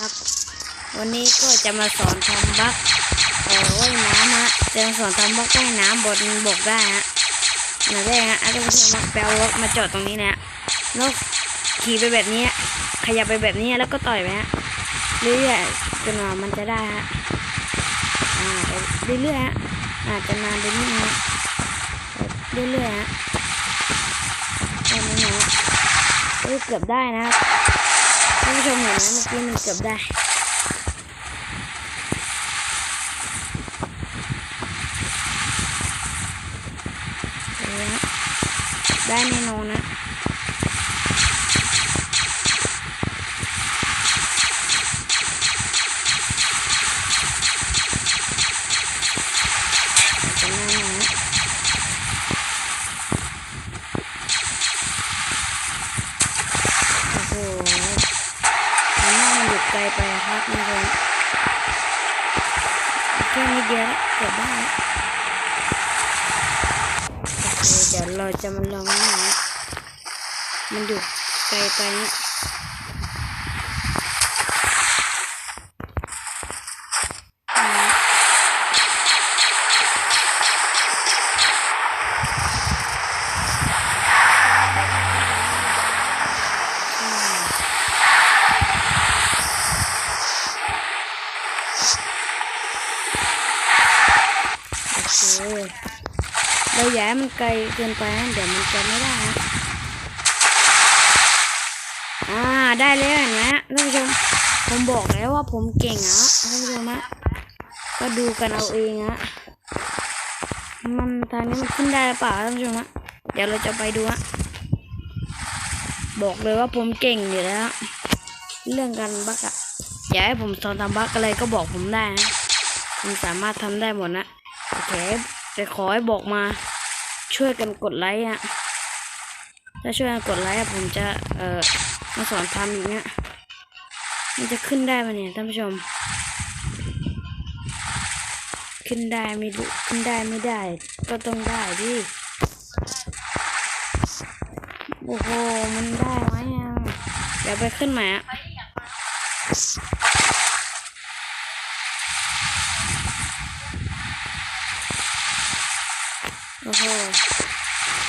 ครับ วันนี้ก็จะมาสอนทำบักเอ่อว่ายน้ำฮะจะมสอนทำบักว่ายน้ำบนบกได้ฮะอันดับแรกฮะอาจารย์ผู้ชมาแปลรถมาจอดตรงนี้นะแล้วขี่ไปแบบนี้ ขยับไปแบบนี้แล้วก็ต่อยไปฮะเรื่อยๆจนกว่ามันจะได้ฮะอ่าเรื่อยๆฮะอาจจะนานไปนิดนึงฮะเรื่อยๆฮะตอนนี้นะฮะเอ้ยเกือบได้นะครับ ท่านผู้ชมเห็นไหมเมื่อกี้มันเกือบได้เดี๋ยวนะได้แน่นอนนะจะแน่นอนนะโอ้โหมันน่ามันหยุด ไกลไปครับนี่เลยแค่นี้เดียวเกือบได้เดี๋ยวเราจะมาลองนะมันอยู่ไกลไปเนี่ย เราอย่าให้มันไกลเกินไปนะเดี๋ยวมันจะไม่ได้นะอ่าได้แล้วเห็นไหมฮะท่านผู้ชมผมบอกแล้วว่าผมเก่งอะท่านผู้ชมฮะก็ดูกันเอาเองฮะมันทางนี้มันขึ้นได้หรือเปล่าท่านผู้ชมฮะเดี๋ยวเราจะไปดูฮะบอกเลยว่าผมเก่งอยู่แล้ว เรื่องการบักอะอยากให้ผมสอนทำบักอะไรก็บอกผมได้นะผมสามารถทำได้หมดนะโอเค แต่ขอให้บอกมาช่วยกันกดไลค์อะ ถ้าช่วยกันกดไลค์อะผมจะ เอ่อ มาสอนทำอย่างเงี้ยมันจะขึ้นได้ปะเนี่ยท่านผู้ชม ขึ้นได้ไม่รู้ขึ้นได้ไม่ได้ ก็ต้องได้ดิโอ้โห มันได้ไหมอะเดี๋ยวไปขึ้นใหม่อะ อ้โห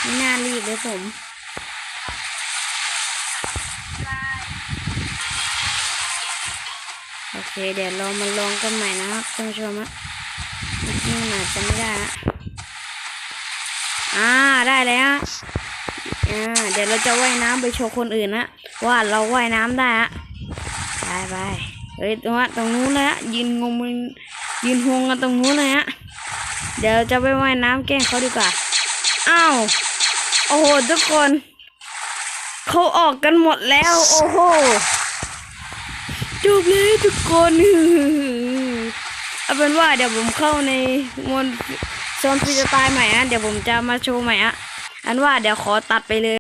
ไม่น่ารีบเลยผมโอเค เดี๋ยวเรามาลองกันใหม่นะครับท่านผู้ชมฮะเมื่อกี้มันอาจจะไม่ได้ฮะอ่าได้แล้วอ่าเดี๋ยวเราจะว่ายน้ำไปโชว์คนอื่นนะว่าเราว่ายน้ำได้ฮะไปไปเฮ้ยตรงนู้นเลยฮะยืนงงมันยืนหงกันตรงนู้นเลยฮะ เดี๋ยวจะไปว่ายน้ำแกล้งเขาดีกว่า อ้าว โอ้โห ทุกคน เขาออกกันหมดแล้ว โอ้โห จบเลยทุกคนเอาเป็นว่าเดี๋ยวผมเข้าในมวนโซนฟรีสไตล์ใหม่อะเดี๋ยวผมจะมาโชว์ใหม่อะอันว่าเดี๋ยวขอตัดไปเลย